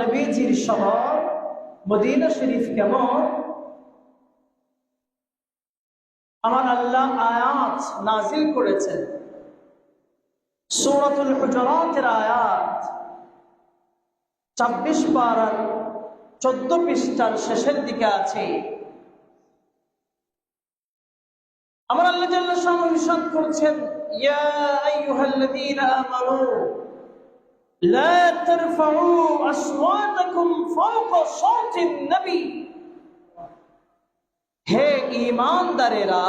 নবীজির শহর মদিনা শরীফ কেমন? আমার আল্লাহ আয়াত নাজিল করেছেন। সূরাতুল হুজরাতের আয়াত ছাব্বিশ পারার চোদ্দ পৃষ্ঠার শেষের দিকে আছে। আমার আল্লাহ করছেন, ইয়া আইয়ুহাল্লাযীনা لا ترفعوا أصواتكم فوق صوت النبي হে ইমানদারেরা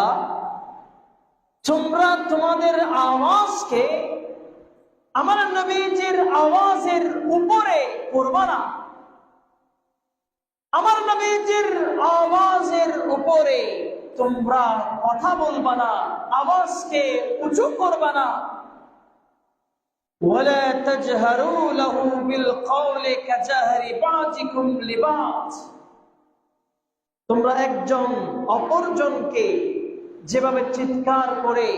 তোমরা তোমাদের আওয়াজকে আমার নবীজির আওয়াজের উপরে করবা না আমার নবীজির আওয়াজের উপরে তোমরা কথা বলবা না আওয়াজকে উঁচু করবা না ولا تجهروا له بالقول كجهر بعضكم لبعض তোমরা একজন অপরজনকে যেভাবে চিৎকার করে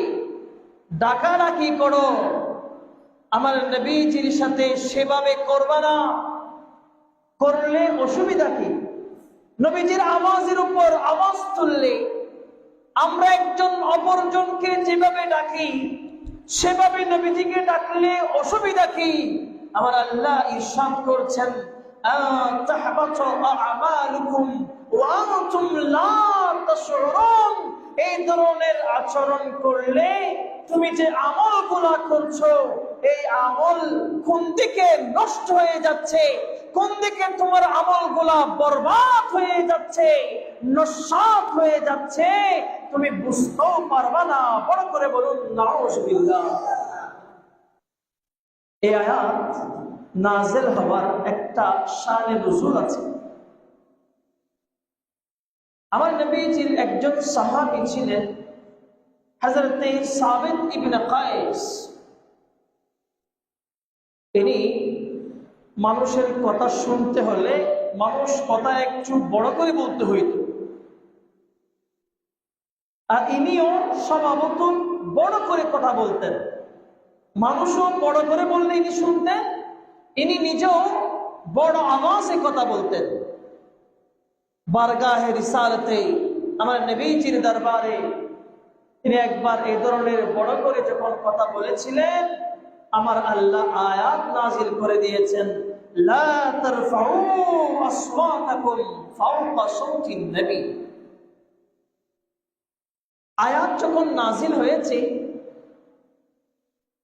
ডাকাডাকি করো আমার নবীজির সাথে সেভাবে করবা না করলে অসুবিধা কি নবীজির আওয়াজের উপর আওয়াজ তুললে আমরা একজন অপরজনকে যেভাবে ডাকি সেভাবে নবীজিকে ডাকলে অসুবিধা কি? আমার আল্লাহ ইরশাদ করছেন এই ধরনের আচরণ করলে তুমি যে আমলগুলা করছ, এই আমল কোন দিকে নষ্ট হয়ে যাচ্ছে? কোন দিকে তোমার আমলগুলা বরবাদ হয়ে যাচ্ছে, নস্বাত হয়ে যাচ্ছে? তুমি বুঝতেও পারবা না। বড় করে বলুন, নাউজুবিল্লাহ। এই আয়াত নাজেল হওয়ার একটা শানে নজুল আছে। আমার নবীজির একজন সাহাবী ছিলেন, হযরতে সাবিত ইবনে কায়েস। তিনি মানুষের কথা শুনতে হলে মানুষ কথা একটু বড় করে বলতে হইত। আর ইনিও স্বভাবত বড় করে কথা বলতেন। মানুষও বড় করে বললে ইনি শুনতেন, ইনি নিজেও বড় আওয়াজে কথা বলতেন। বারগাহে রিসালতে আমার নবীজির দরবারে তিনি একবার এই ধরনের বড় করে যখন কথা বলেছিলেন, আমার আল্লাহ আয়াত নাজিল করে দিয়েছেন, লা তারফাউ আসওয়াতাকুম ফাওকা সাউতিন নবী। আয়াত যখন নাজিল হয়েছে,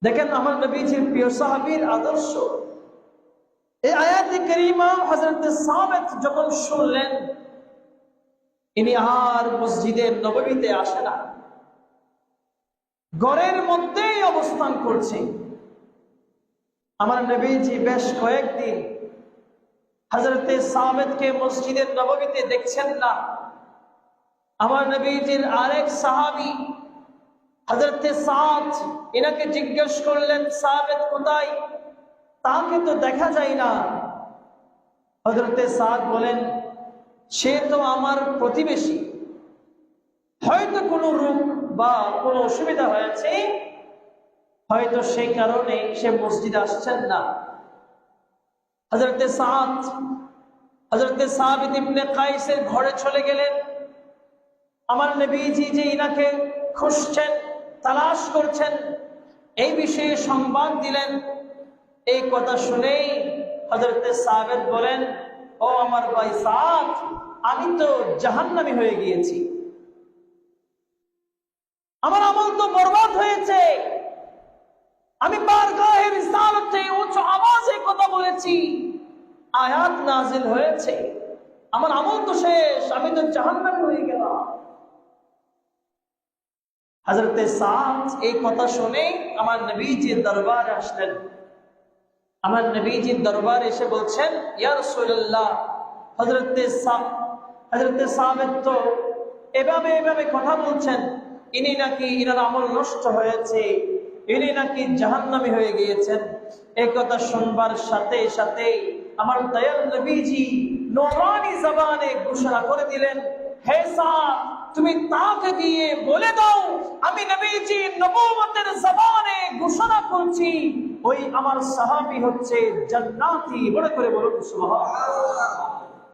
দেখেন আমার নবীজির প্রিয় সাহাবীর আদর্শ। এই আয়াতে করিমা হযরত সাবেত যখন শুনলেন, ইনি আর মসজিদের নববীতে আসে না। ঘরের মধ্যেই অবস্থান করছে। আমার নবীজি বেশ কয়েকদিন হজরতে সাবেদকে মসজিদের নবমীতে দেখছেন না। আমার নবীজির আরেক সাহাবি হজরতে সাদ, এনাকে জিজ্ঞেস করলেন সাবেদ কোথায়? তাকে তো দেখা যায় না। হজরতে সাদ বলেন, সে তো আমার প্রতিবেশী। হয়তো কোনো রূপ বা কোনো অসুবিধা হয়েছে, হয়তো সেই কারণে সে মসজিদে আসছেন না। হজরতে সাদ হজরতে সাবিদ ইবনে কাইসের ঘরে চলে গেলেন। আমার নবীজি যে ইনাকে খুঁজছেন, তালাশ করছেন, এই বিষয়ে সংবাদ দিলেন। এই কথা শুনেই হজরতে সাবেদ বলেন, ও আমার ভাই সাদ, আমি তো জাহান্নামি হয়ে গিয়েছি। আমার আমল তো বরবাদ হয়েছে। আমি উচ্চ আওয়াজে কথা বলেছি। আয়াত নাজিল হয়েছে। আমার আমল তো শেষ, আমি তো জাহান্নামি হয়ে গেলাম। হজরতে সাদ এই কথা শুনে আমার নবীজির দরবারে আসলেন। আমার নবীজির দরবারে এসে বলছেন হযরতে সাবেত তো এভাবে এভাবে কথা বলছেন। ইনি নাকি ইনার আমল নষ্ট হয়েছে, ইনি নাকি জাহান্নামী হয়ে গিয়েছেন। এই কথা শুনবার সাথে সাথে আমার দয়াল নবীজি নোরানি জবানে ঘোষণা করে দিলেন, হে সাদ তুমি তাকে দিয়ে বলে দাও, আমি নবীজি নবুয়তের জবানে ঘোষণা করছি, ওই আমার সাহাবি হচ্ছে জান্নাতি বড় করে বলুন সুবহান